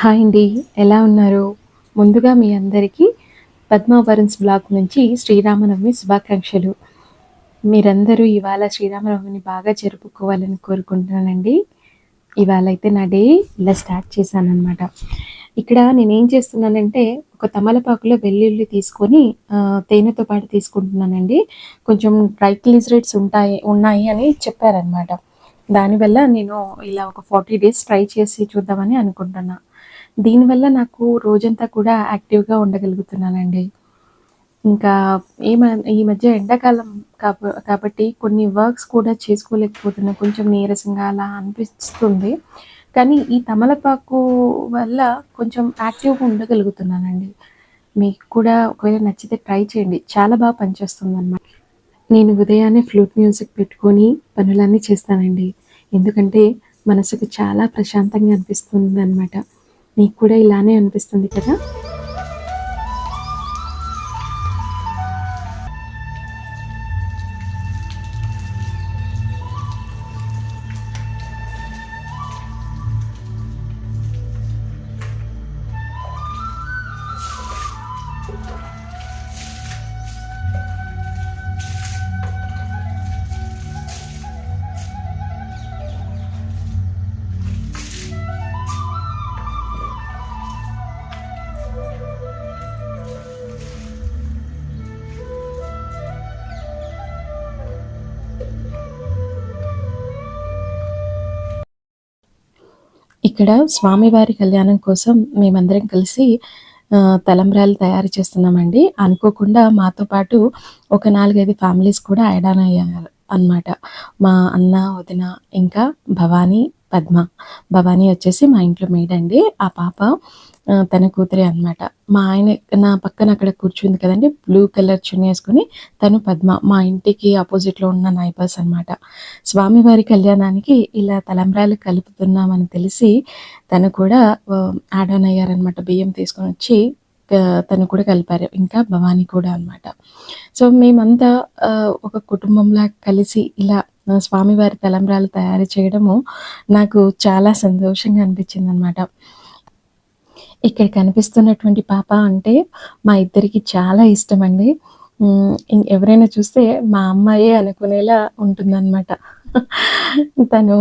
Hi అండి. ఎలా ఉన్నారు? ముందుగా మీ అందరికీ పద్మావరన్స్ బ్లాగ్ నుంచి శ్రీరామనవమి శుభాకాంక్షలు. మీరందరూ ఇవాళ శ్రీరామనవమిని బాగా జరుపుకోవాలని కోరుకుంటున్నానండి. ఇవాళ అయితే నా డే ఇలా స్టార్ట్ చేశాను అనమాట ఇక్కడ నేనేం చేస్తున్నానంటే ఒక తమలపాకులో వెల్లుల్లి తీసుకొని తేనెతో పాటు తీసుకుంటున్నానండి. కొంచెం ట్రైక్లిజరేట్స్ ఉంటాయి ఉన్నాయి అని చెప్పారనమాట దానివల్ల నేను ఇలా ఒక ఫార్టీ డేస్ ట్రై చేసి చూద్దామని అనుకుంటున్నాను దీనివల్ల నాకు రోజంతా కూడా యాక్టివ్గా ఉండగలుగుతున్నానండి. ఇంకా ఈ ఈ మధ్య ఎండాకాలం కాబ- కాబట్టి కొన్ని వర్క్స్ కూడా చేసుకోలేకపోతున్నా. కొంచెం నీరసంగా అలా అనిపిస్తుంది. కానీ ఈ తమలపాకు వల్ల కొంచెం యాక్టివ్గా ఉండగలుగుతున్నానండి. మీకు కూడా ఒకవేళ నచ్చితే ట్రై చేయండి. చాలా బాగా పనిచేస్తుంది అనమాట నేను ఉదయాన్నే ఫ్లూట్ మ్యూజిక్ పెట్టుకొని పనులన్నీ చేస్తానండి. ఎందుకంటే మనసుకు చాలా ప్రశాంతంగా అనిపిస్తుంది అనమాట మీకు కూడా ఇలానే అనిపిస్తుంది కదా? ఇక్కడ స్వామివారి కళ్యాణం కోసం మేమందరం కలిసి ఆ, తలంబ్రాలు తయారు చేస్తున్నామండి. అనుకోకుండా మాతో పాటు ఒక నాలుగైదు ఫ్యామిలీస్ కూడా యాడ్ ఆన్ అయ్యారు అన్నమాట. మా అన్న వదిన ఇంకా భవానీ పద్మ. భవానీ వచ్చేసి మా ఇంట్లో మేడ్ అండి. ఆ పాప తన కూతురే అన్నమాట. మా ఆయన నా పక్కన అక్కడ కూర్చుంది కదండి బ్లూ కలర్ చున్నీ వేసుకుని తను పద్మ. మా ఇంటికి ఆపోజిట్లో ఉన్న నైబర్స్ అనమాట స్వామివారి కళ్యాణానికి ఇలా తలంబ్రాలు కలుపుతున్నామని తెలిసి తను కూడా యాడ్ ఆన్ అయ్యారనమాట బియ్యం తీసుకొని వచ్చి తను కూడా కలిపారు. ఇంకా భవానీ కూడా అనమాట సో మేమంతా ఒక కుటుంబంలా కలిసి ఇలా స్వామివారి తలంబ్రాలు తయారు చేయడము నాకు చాలా సంతోషంగా అనిపించింది అనమాట ఇక్కడ కనిపిస్తున్నటువంటి పాప అంటే మా ఇద్దరికి చాలా ఇష్టం అండి ఎవరైనా చూస్తే మా అమ్మాయే అనుకునేలా ఉంటుందన్నమాట. తను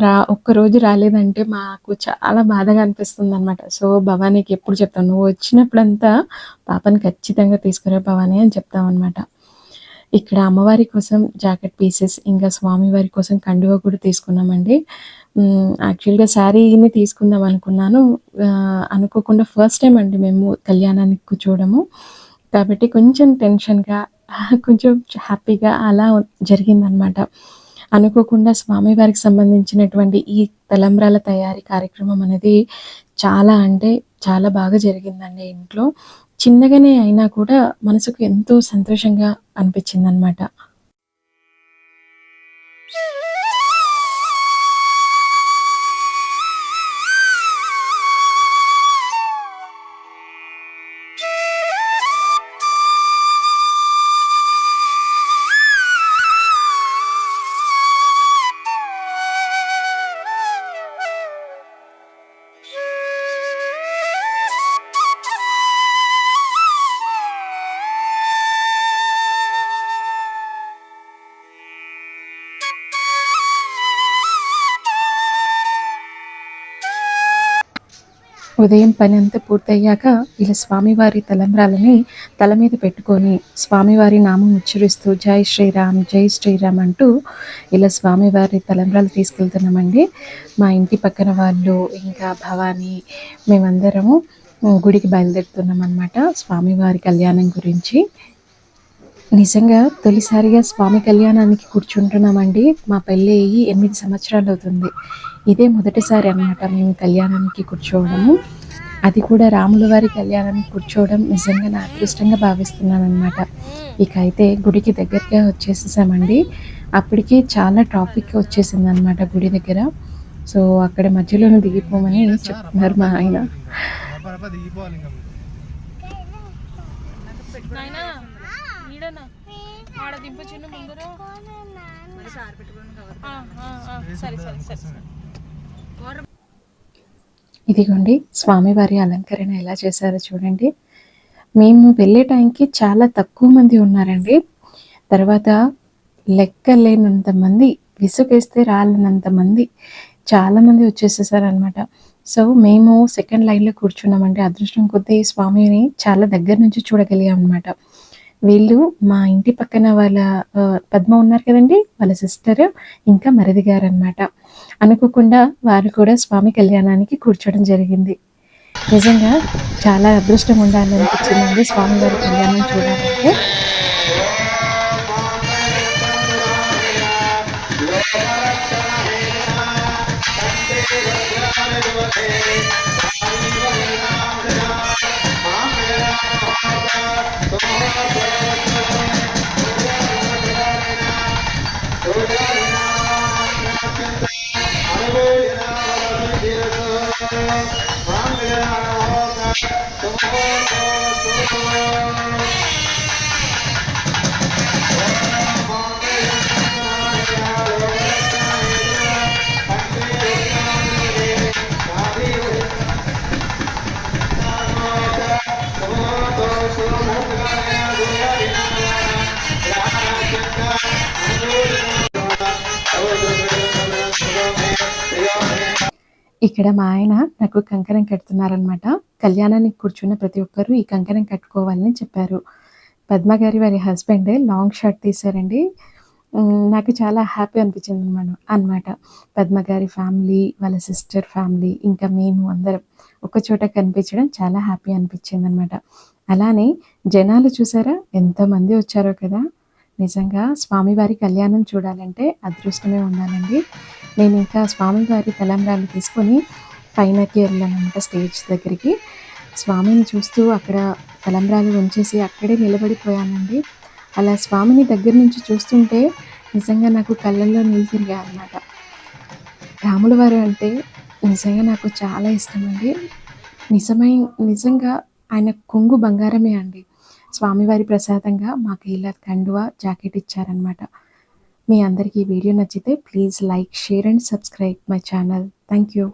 రా ఒక్కరోజు రాలేదంటే మాకు చాలా బాధగా అనిపిస్తుంది అనమాట సో భవానీకి ఎప్పుడు చెప్తాను నువ్వు వచ్చినప్పుడంతా పాపని ఖచ్చితంగా తీసుకురా భవానీ అని చెప్తాం అనమాట ఇక్కడ అమ్మవారి కోసం జాకెట్ పీసెస్ ఇంకా స్వామివారి కోసం కండువ కూడా తీసుకున్నామండి. యాక్చువల్గా శారీని తీసుకుందాం అనుకున్నాను. అనుకోకుండా ఫస్ట్ టైం అండి మేము కళ్యాణానికి కూర్చోవడము. కాబట్టి కొంచెం టెన్షన్గా కొంచెం హ్యాపీగా అలా జరిగిందనమాట అనుకోకుండా స్వామివారికి సంబంధించినటువంటి ఈ తలంబ్రాల తయారీ కార్యక్రమం అనేది చాలా అంటే చాలా బాగా జరిగిందండి ఇంట్లో. చిన్నగానే అయినా కూడా మనసుకు ఎంతో సంతోషంగా అనిపించింది అనమాట ఉదయం పని అంతా పూర్తయ్యాక ఇలా స్వామివారి తలంబ్రాలని తల మీద పెట్టుకొని స్వామివారి నామం ఉచ్చరిస్తూ జై శ్రీరామ్ జై శ్రీరామ్ అంటూ ఇలా స్వామివారి తలంబ్రాలు తీసుకెళ్తున్నామండి. మా ఇంటి పక్కన వాళ్ళు ఇంకా భవానీ మేమందరము గుడికి బయలుదేరుతున్నాం అనమాట స్వామివారి కళ్యాణం గురించి. నిజంగా తొలిసారిగా స్వామి కళ్యాణానికి కూర్చుంటున్నామండి. మా పెళ్ళి అయ్యి ఎనిమిది సంవత్సరాలు అవుతుంది. ఇదే మొదటిసారి అనమాట మేము కళ్యాణానికి కూర్చోవడము. అది కూడా రాముల వారి కళ్యాణానికి కూర్చోవడం నిజంగా నా అదృష్టంగా భావిస్తున్నాను అనమాట ఇక అయితే గుడికి దగ్గరగా వచ్చేసేసామండి. అప్పటికి చాలా ట్రాఫిక్ వచ్చేసింది అనమాట గుడి దగ్గర. సో అక్కడ మధ్యలోనే దిగిపోమని చెప్తున్నారు మా ఆయన. ఆడ దింపు చిన్న ముందర. ఆ, ఆ, ఆ, సరే సరే సరే. సరే ఇదిగోండి స్వామివారి అలంకరణ ఎలా చేశారో చూడండి. మేము వెళ్ళే టైంకి చాలా తక్కువ మంది ఉన్నారండి. తర్వాత లెక్కలేనంత మంది విసుగేస్తే రాలనంత మంది చాలా మంది వచ్చేసేసారనమాట సో మేము సెకండ్ లైన్లో కూర్చున్నామండి. అదృష్టం కొద్దీ స్వామిని చాలా దగ్గర నుంచి చూడగలిగాం అనమాట వీళ్ళు మా ఇంటి పక్కన వాళ్ళ పద్మ ఉన్నారు కదండి వాళ్ళ సిస్టర్ ఇంకా మరిది గారు అనమాట అనుకోకుండా వారు కూడా స్వామి కళ్యాణానికి కూర్చోవడం జరిగింది. నిజంగా చాలా అదృష్టం ఉండాలనిపించిందండి స్వామివారి కళ్యాణం చూడాలంటే. Ram Ram Ram Ram ఇక్కడ మా ఆయన నాకు కంకణం కడుతున్నారనమాట కళ్యాణానికి కూర్చున్న ప్రతి ఒక్కరూ ఈ కంకణం కట్టుకోవాలని చెప్పారు. పద్మ గారి వారి హస్బెండ్ లాంగ్ షర్ట్ తీశారండి. నాకు చాలా హ్యాపీ అనిపించింది అనమాట అనమాట పద్మ గారి ఫ్యామిలీ వాళ్ళ సిస్టర్ ఫ్యామిలీ ఇంకా మేము అందరం ఒక చోట కనిపించడం చాలా హ్యాపీ అనిపించింది అనమాట. అలానే జనాలు చూసారా? ఎంతమంది వచ్చారో కదా. నిజంగా స్వామివారి కళ్యాణం చూడాలంటే అదృష్టమే ఉండాలండి. నేను ఇంకా స్వామివారి తలంబ్రాలు తీసుకొని పైనకి వెళ్ళానమాట స్టేజ్ దగ్గరికి. స్వామిని చూస్తూ అక్కడ తలంబ్రాలు ఉంచేసి అక్కడే నిలబడిపోయానండి. అలా స్వామిని దగ్గర నుంచి చూస్తుంటే నిజంగా నాకు కళ్ళల్లో నీళ్ళు తిరిగాయి రాముల వారు అంటే నిజంగా నాకు చాలా ఇష్టం అండి నిజమై నిజంగా ఆయన కొంగు బంగారమే అండి. స్వామివారి ప్రసాదంగా మాకు ఇలా కండువా జాకెట్ ఇచ్చారనమాట మీ అందరికీ ఈ వీడియో నచ్చితే please like share and subscribe my channel. Thank you.